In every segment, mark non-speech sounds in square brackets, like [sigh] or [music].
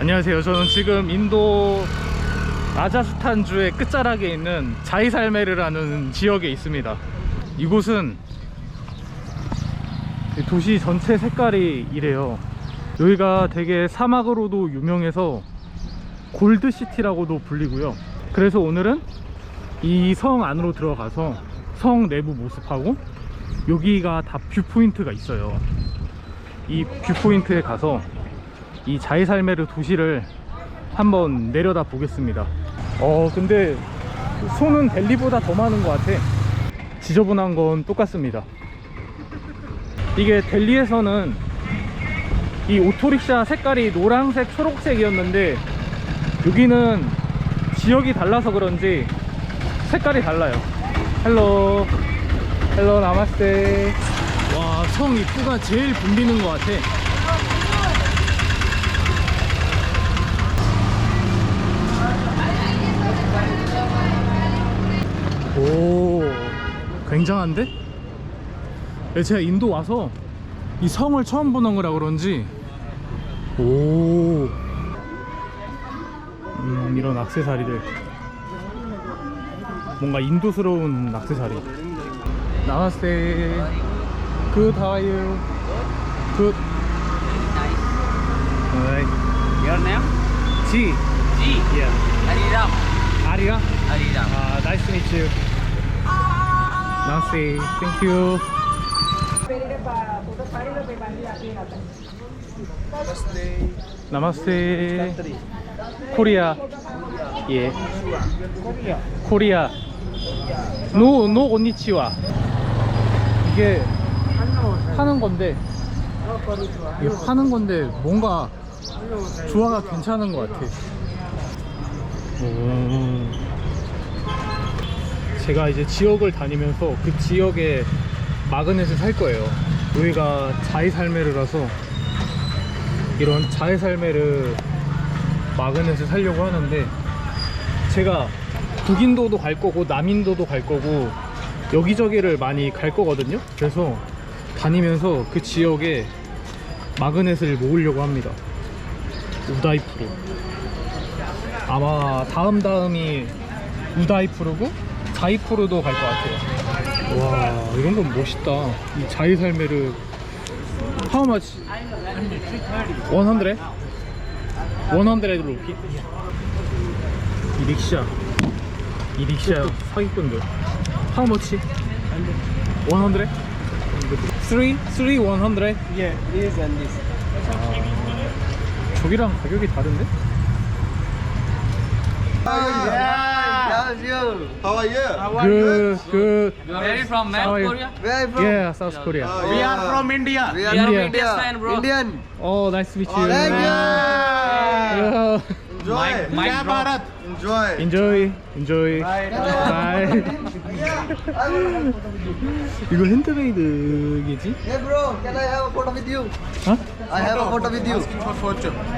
안녕하세요. 저는 지금 인도 라자스탄주의 끝자락에 있는 자이살메르라는 지역에 있습니다. 이곳은 이 도시 전체 색깔이 이래요. 여기가 되게 사막으로도 유명해서 골드시티라고도 불리고요. 그래서 오늘은 이 성 안으로 들어가서 성 내부 모습하고 여기가 다 뷰포인트가 있어요. 이 뷰포인트에 가서 이 자이살메르 도시를 한번 내려다 보겠습니다. 어, 근데 손은 델리보다 더 많은 것 같아. 지저분한 건 똑같습니다. 이게 델리에서는 이 오토릭샤 색깔이 노란색, 초록색이었는데 여기는 지역이 달라서 그런지 색깔이 달라요. 헬로, 헬로 나마스테. 와, 성 입구가 제일 붐비는 것 같아. 오 굉장한데? 예, 제가 인도 와서 이 성을 처음 보는 거라 그런지 오 음, 이런 악세사리들 뭔가 인도스러운 악세사리 나마스테 굿 how are you? 굿 Your name? G G. yeah Hariram. 아리가 Hariram. 아, nice to meet you. Namaste. Thank you. Namaste. 코리아. 예. 코리아. 노, 노, 온니치와. 이게 파는 건데, 이게 파는 건데, 뭔가 조화가 괜찮은 것 같아. 오. 제가 이제 지역을 다니면서 그 지역에 마그넷을 살 거예요. 여기가 자이살메르라서 이런 자이살메르 마그넷을 살려고 하는데 제가 북인도도 갈 거고 남인도도 갈 거고 여기저기를 많이 갈 거거든요. 그래서 다니면서 그 지역에 마그넷을 모으려고 합니다. 우다이프로. 아마 다음 다음이 우다이프르고 자이프르도 갈 것 같아요. 와 이런 건 멋있다. 이 자이살메르 How much? 100? 100 루피? 이 릭샤 이 릭샤 사기꾼들 How much? 100? 3? 3? 100? Yeah, this and this. 저기랑 가격이 다른데? How's you? How are you? Good, good. Where are you from, man? How are you? Korea? Where are you from? Yeah, South Korea. Oh, We yeah. are from India. We are We are India. from Indian fan, bro. Indian. Oh, nice to meet you. Thank you. Yeah. Enjoy. Mike, Mike, bro. Enjoy. Enjoy, enjoy. Bye. Bye. [laughs] 이거 핸드메이드겠지? Hey bro, can I have a photo with you? 어? I have a photo with you.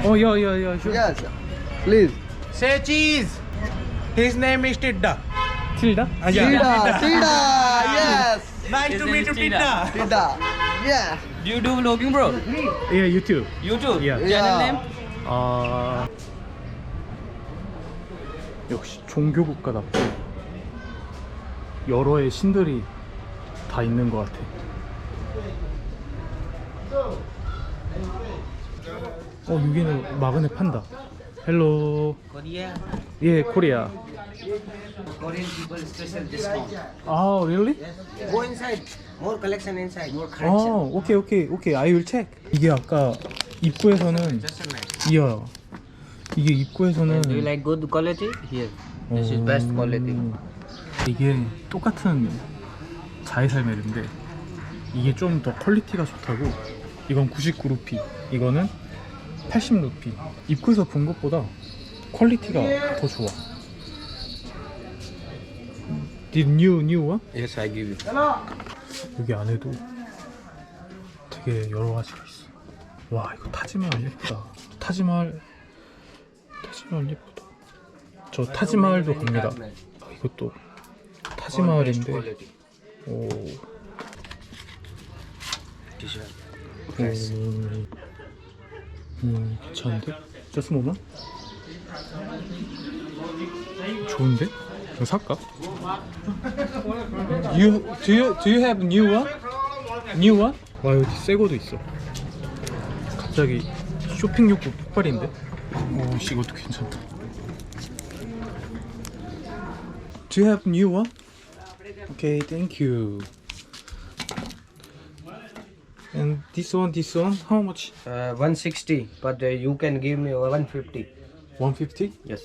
어, 야, 야, 야, sure. Yes. Please. Say cheese. His name is Tidda. 틸다? Tida, Tida. Yes. Nice His to name meet you, is Tidda. Tidda. Tida. Yeah. Do you do vlogging, bro? 예, 유튜브. YouTube. Yeah. Channel Yeah. name? 아 역시 종교 국가답게 여러의 신들이 다 있는 것 같아. 어 여기는 마그넷 판다. 헬로. Korea. 예, 코리아. Korean people special discount. 아, really? Go inside. More collection inside. More 어, 오케이, 오케이, 오케이. I will check. 이게 아까 입구에서는 이야. 이게 입구에서는 Do you like good quality? Here. This is best quality. 음, 이게 똑같은 자이살멜인데 이게 좀 더 퀄리티가 좋다고 이건 99루피 이거는 80루피. 입구에서 본 것보다 퀄리티가 더 좋아. Did new new one? Yes, I give you. 여기 안에도 되게 여러 가지가 있어. 와 이거 타지마할 예쁘다. 타지마할 타지마할 예쁘다. 저 타지마할도 갑니다. 아, 이것도 타지마할인데. 오, 음, 음 괜찮은데? moment. 좋은데? 이거 살까? You do you do you have new one? New one? 와 여기 새 거도 있어. 갑자기 쇼핑 욕구 폭발인데? 오씨 이것도 괜찮다. Do you have new one? Okay, thank you. And this one, this one, how much? Uh, 160, but uh, you can give me 150. 150? Yes.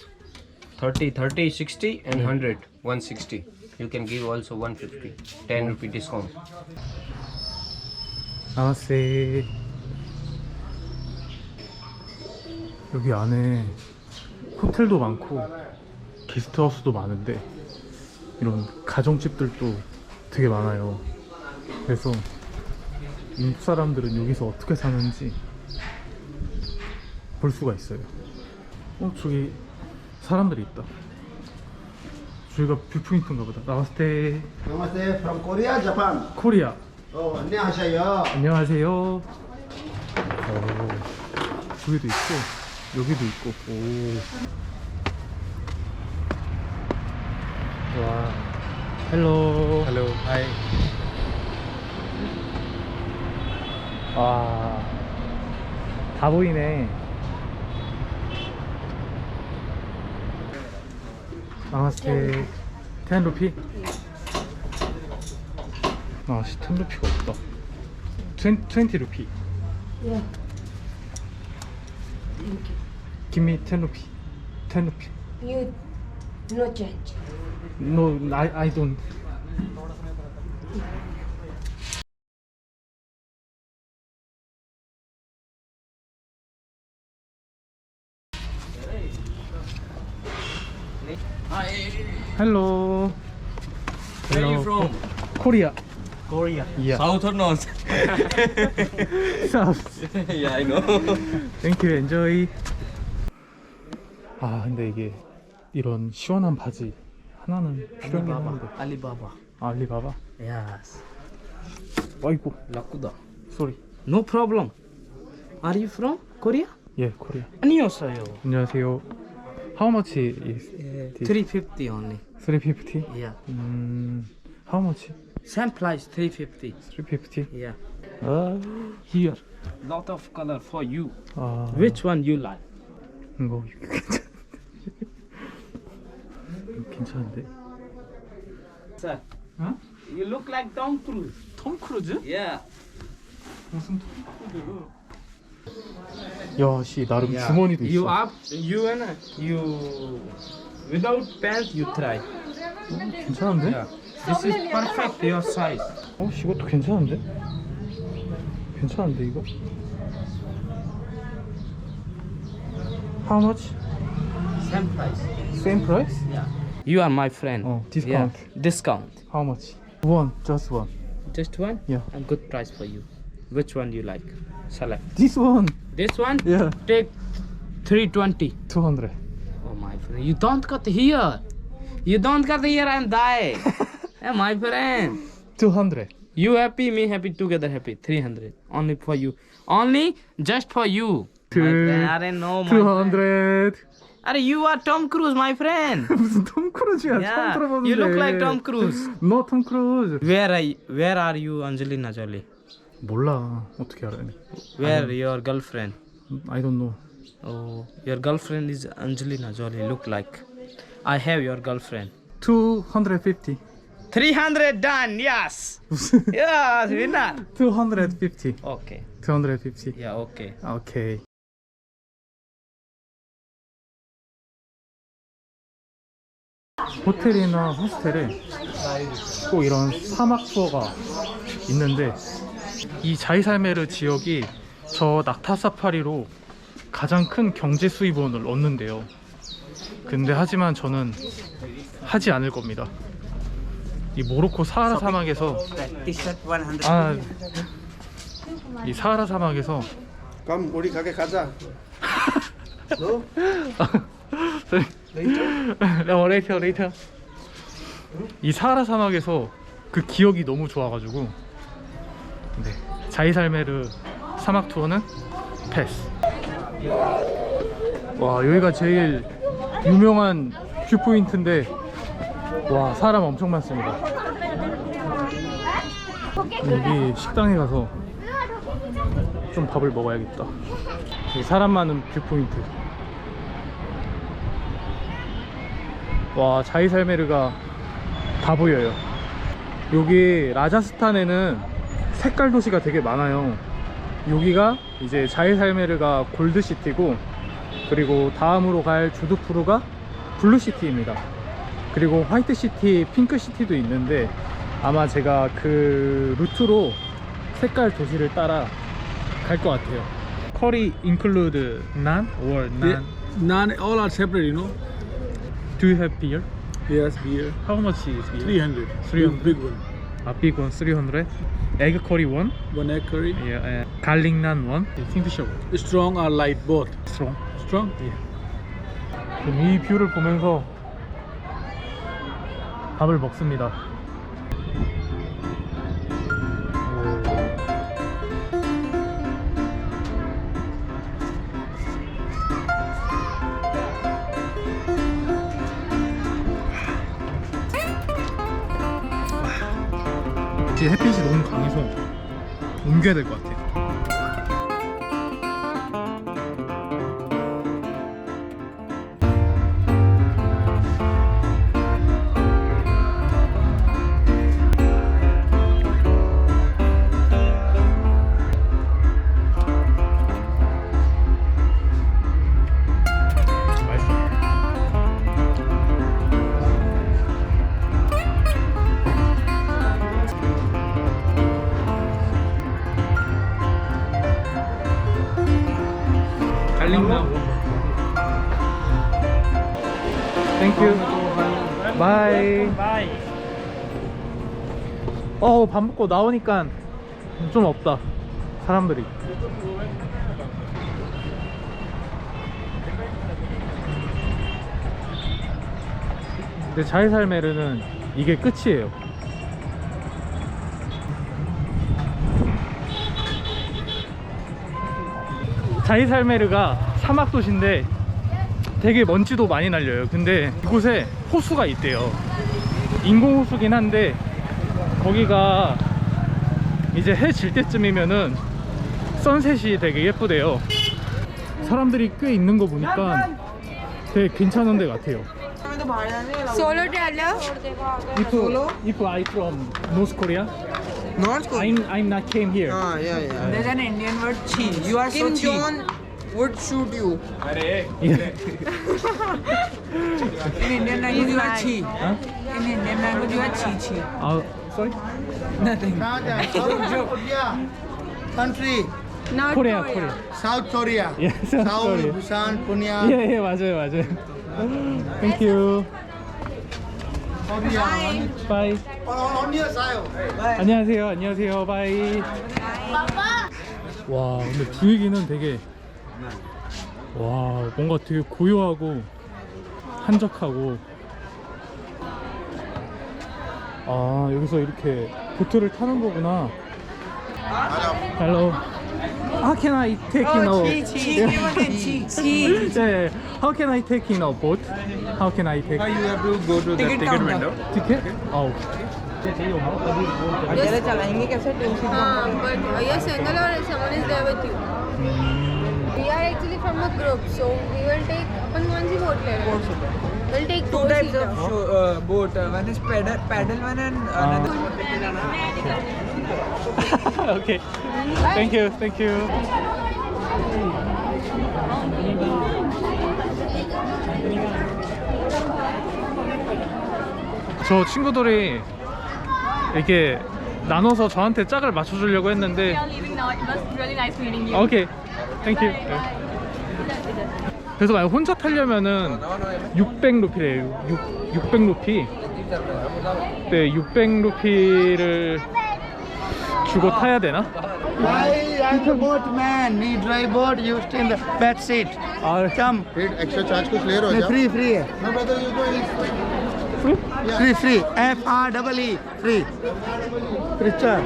30, 30, 60 and 100. 160. You can give also 150. 10 rupee discount. 나왔세. 여기 안에 호텔도 많고 게스트하우스도 많은데 이런 가정집들도 되게 많아요. 그래서 미국 사람들은 여기서 어떻게 사는지 볼 수가 있어요. 어 저기 사람들이 있다. 저희가 뷰포인트인가 보다. 때 Namaste from Korea, Japan. 코리아. Oh, 안녕하세요. 안녕하세요. 오, 저기도 있고 여기도 있고. 오. 와. 헬로. 헬로. 하이. 와. 다 보이네. 나마스테. 텐 루피. 아씨 텐 루피가 없다. 20, 20 rupee. Yeah. Give me 10 rupee. 10 rupee. You no change. No, I, I don't. Hello. Where are you from? Korea. Korea. Yeah. South or north? South. yeah, I know. Thank you. Enjoy. 아, 근데 이게 이런 시원한 바지 하나는 필요하긴 한데. Alibaba. 알리바바. Yes. 아이고, Lakuda. 쏘리. No problem. Are you from Korea? 예, 코리아. 안녕하세요. 안녕하세요. How much is this? 350 only. 350? Yeah. 음, how much? Same price 350. 350? Yeah. 아, here. Lot of color for you. 아, Which one you like? 이거 괜찮. 괜찮은데? [laughs] Sir. Huh? You look like Tom Cruise. 톰 크루즈? Yeah. 무슨 톰 크루즈? 야, 씨 나름 주머니도 You 있어. up? You and you without pants you try. 괜찮은데? Yeah. This is perfect your size. 어, 씨, 이것도 괜찮은데? 괜찮은데 이거? How much? Same price. Same price? You are my friend. 어, discount. Yeah. Discount. How much? One, just one. Just one? Yeah. A good price for you. Which one you like? Select. This one. This one? Yeah. Take 320. 200. Oh my friend, you don't cut here. You don't cut here and die. [laughs] hey, my friend. 200. You happy, me happy, together happy. 300. Only for you. Only just for you. Two, my friend, no, 200. Friend. Are you are Tom Cruise, my friend. [laughs] Tom Cruise, yeah. Tom Cruise. You look like Tom Cruise. no, Tom Cruise. Where are you? Where are you, Angelina Jolie? 몰라. 어떻게 알아야 돼? Where your girlfriend? I don't know. Oh, your girlfriend is Angelina Jolie. Look like. I have your girlfriend. 250. 300 done. Yes. Yes, winner. 250. Okay. 250. Yeah, okay. 오케이. 호텔이나 호스텔에 꼭 이런 사막 투어가 있는데 이 자이살메르 지역이 저 낙타 사파리로 가장 큰 경제 수입원을 얻는데요. 근데 하지만 저는 하지 않을 겁니다. 이 모로코 사하라 사막에서 아, 이 사하라 사막에서 그럼 우리 가게 가자. [laughs] 어, 레이터 레이터 이 사하라 사막에서 그 기억이 너무 좋아가지고 네 자이살메르 사막 투어는 패스. 와 여기가 제일 유명한 뷰포인트인데 와 사람 엄청 많습니다. 여기 식당에 가서 좀 밥을 먹어야겠다. 여기 사람 많은 뷰포인트. 와 자이살메르가 다 보여요. 여기 라자스탄에는 색깔 도시가 되게 많아요 여기가 이제 자이살메르가 골드시티고 그리고 다음으로 갈 주두푸르가 블루시티입니다 그리고 화이트시티, 핑크시티도 있는데 아마 제가 그 루트로 색깔 도시를 따라 갈 것 같아요 커리 include naan or naan? None, all are separate, you know. Do you have beer? Yes, beer. How much is beer? 300. 300. Big one. A big one 300 Egg curry one One egg curry. yeah, and garlic naan one 킹피셔 Strong or light, both. strong Strong? 그럼 이 뷰를 보면서 밥을 먹습니다. 이제 햇빛이 너무 강해서 옮겨야 될 것 같아. 땡큐. 바이. 바이. 어, 밥 먹고 나오니까 좀 없다. 사람들이. 근데 자이살메르는 이게 끝이에요. 자이살메르가 사막 도시인데 되게 먼지도 많이 날려요. 근데 이곳에 호수가 있대요. 인공 호수긴 한데 거기가 이제 해 질 때쯤이면은 선셋이 되게 예쁘대요. 사람들이 꽤 있는 거 보니까 되게 괜찮은 데 같아요. Solo traveler. If, if I from North Korea, North Korea. I'm I'm not came here. Ah, yeah, yeah. There's an Indian word chi. You are so Jong would shoot you. Yeah. In Indian language, you are chi. Huh? In Indian language, you are chi chi. Uh, sorry? Nothing. Korea. Country. Not Korea, Korea. South Korea. Yeah, South Seoul, Korea. Busan, Pune. 예, 예, 맞아요, 맞아요. Thank you. Bye. On, on your side. 안녕하세요, 안녕하세요. 바이. 와, 근데 분위기는 되게 와 뭔가 되게 고요하고 한적하고 아 여기서 이렇게 보트를 타는 거구나 Hello How can I take in a boat? 네. How can I take in a boat? How can I take? You have to go to the ticket window. Ticket? 아 오케이 Yes, another someone is there with you. We are actually from a group, so we will take one one सी boat ले रहे हैं. We'll take Two four types seater. of show, uh, boat. Uh, one is paddle, paddle one, and another. okay. Thank you. Thank you. 저 친구들이 이렇게 나눠서 저한테 짝을 맞춰주려고 했는데 leaving now. It was really nice meeting you. 오케이 땡큐 그래서 만약 혼자 타려면은 600루피래요 6, 600루피 네 600루피를 주고 타야 되나? I, I'm the boatman. We drive boat. You stay in the back seat. 아 Come. Extra charge कुछ ले नहीं, free, free है. No brother, you go in. Free, free. F R double E. Free. Richard.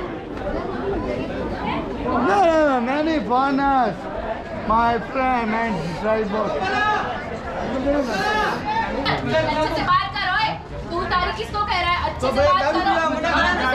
No, no, no. Many foreigners. My friend and driver. अच्छे से बात करो। तू तारीख किसको कह रहा है अच्छे से बात करो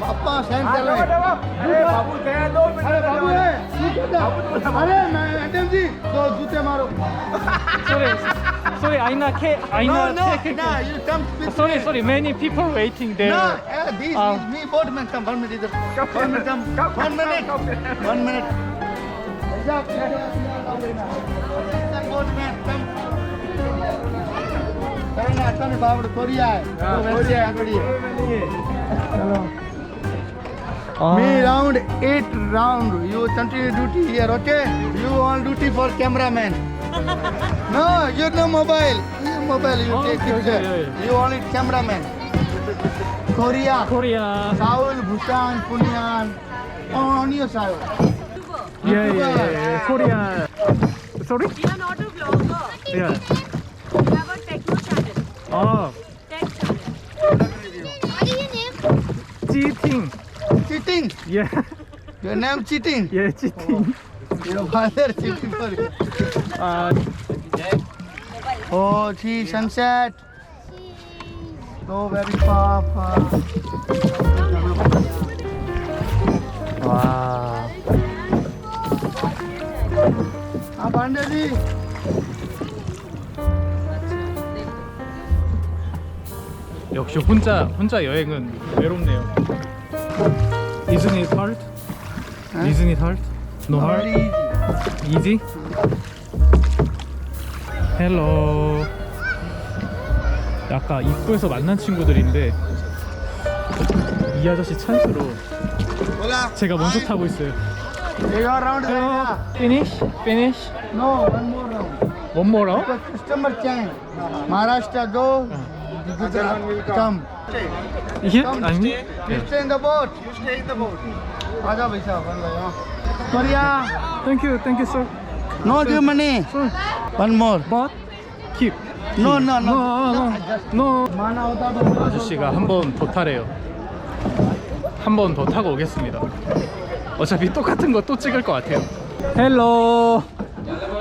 पप्पा सैन चल रहे अरे बाबू गया दो मिनट अरे बाबू है अरे मैडम जी दो जूते मारो sorry sorry I not care I no, not no, care no you come with sorry me. sorry many people waiting there no uh, this uh, is me boardman come one minute come one minute come one minute one minute boardman come ને અટલ બાવડ Korea Korea આગળ Me round eight round. You continue duty here, okay? You on duty for cameraman. no, you no mobile. You mobile. You take picture. You only cameraman. Korea. Korea. Seoul, Bhutan, Punyan. On your side. Yeah, yeah, yeah, yeah. Korea. Sorry. You are not a vlogger. Yeah. Cheating. Cheating? Yeah. Your name cheating? Yeah, cheating. Your father cheating for you. Uh, oh, see sunset. So very far, far. Wow. Abandon ah, it. 역시 혼자 혼자 여행은 외롭네요. Isn't it hard? Isn't it hard? No hard? Easy? 헬로. 아까 입구에서 만난 친구들인데 이 아저씨 찬스로 제가 먼저 타고 있어요. 헬로. Finish? Finish? No, one more round. One more round? The customer change. Maharashtra go. the Gujarat will come. Stay. Here, I mean. You stay in the boat. You stay in the boat. Aja Vaisha, Vandaya. Maria. Thank you, thank you, sir. No give money. Sir. One more. Both? Keep. No, no, no. No. no. no. 아저씨가 한 번 더 타래요. 한 번 더 타고 오겠습니다. 어차피 똑같은 거 또 찍을 것 같아요. 헬로.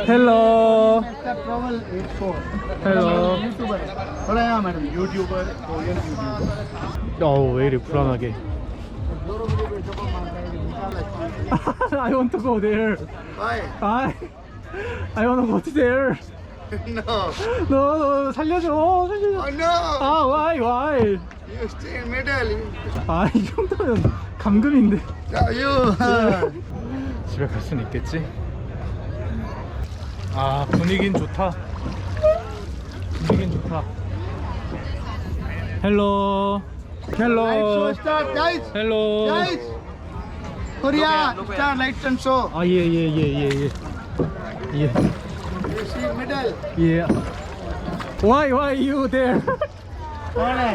Hello. Travel 84. Hello. YouTuber. Hello, madam. YouTuber. Korean YouTuber. 어우 왜 이래 불안하게. I want to go there. Why? I I want to go to there. No. No, no 살려줘 살려줘. Oh no. 아 why why? You stay in middle. 아이 정도면 감금인데. 자, you. 집에 갈 수는 있겠지? 아 분위긴 좋다 분위긴 좋다 헬로 헬로 헬로 Korea, star lights and show. 아 예 예 예 예 예. 예. You see middle. Yeah. Why why are you there?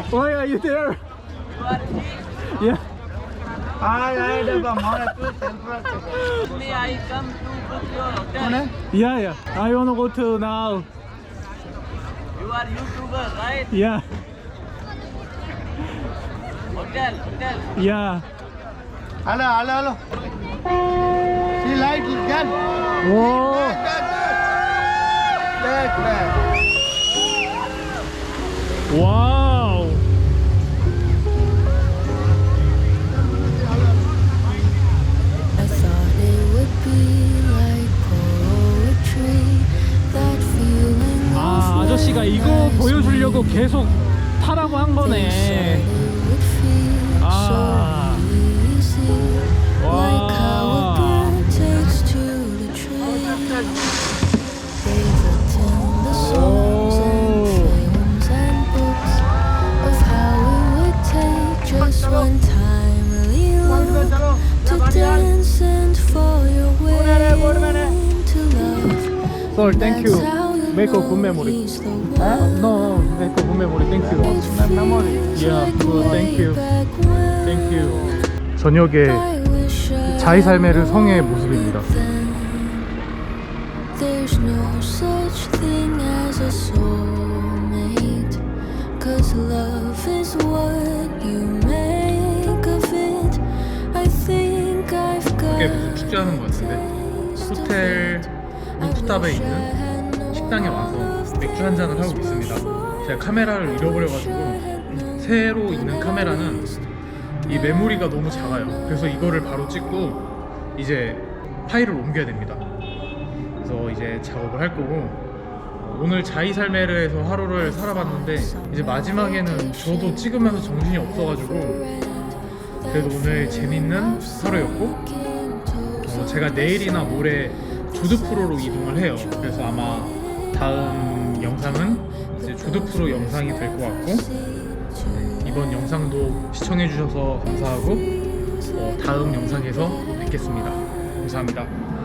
Why are you there? Yeah. May I come to book your hotel? Yeah, yeah. I wanna go to now. You are YouTuber, right? Yeah, Hotel, hotel. yeah. Hello, hello, hello. See light, girl. Whoa. Light, light, light. Light. Wow. 보여주려고 계속 타라고 한 거네. 아. 와. takes to Make a good memory. Huh? No, make a good memory. Thank you. Memory. Yeah, good. Thank you. Thank you. 저녁에 I 자이살메르 성의 모습입니다. There's no such thing as a soulmate. Cause love is what you make of it. I think I've 이게 got 무슨 축제하는 것 같은데 호텔 루프탑에 있는 식당에 와서 맥주 한 잔을 하고 있습니다. 제가 카메라를 잃어버려가지고 새로 있는 카메라는 이 메모리가 너무 작아요. 그래서 이거를 바로 찍고 이제 파일을 옮겨야 됩니다. 그래서 이제 작업을 할 거고 오늘 자이살메르에서 하루를 살아봤는데 이제 마지막에는 저도 찍으면서 정신이 없어가지고 그래도 오늘 재밌는 하루였고 어, 제가 내일이나 모레 조드 프로로 이동을 해요. 그래서 아마 다음 영상은 이제 조드프로 영상이 될 것 같고 이번 영상도 시청해 주셔서 감사하고 어, 다음 영상에서 뵙겠습니다. 감사합니다.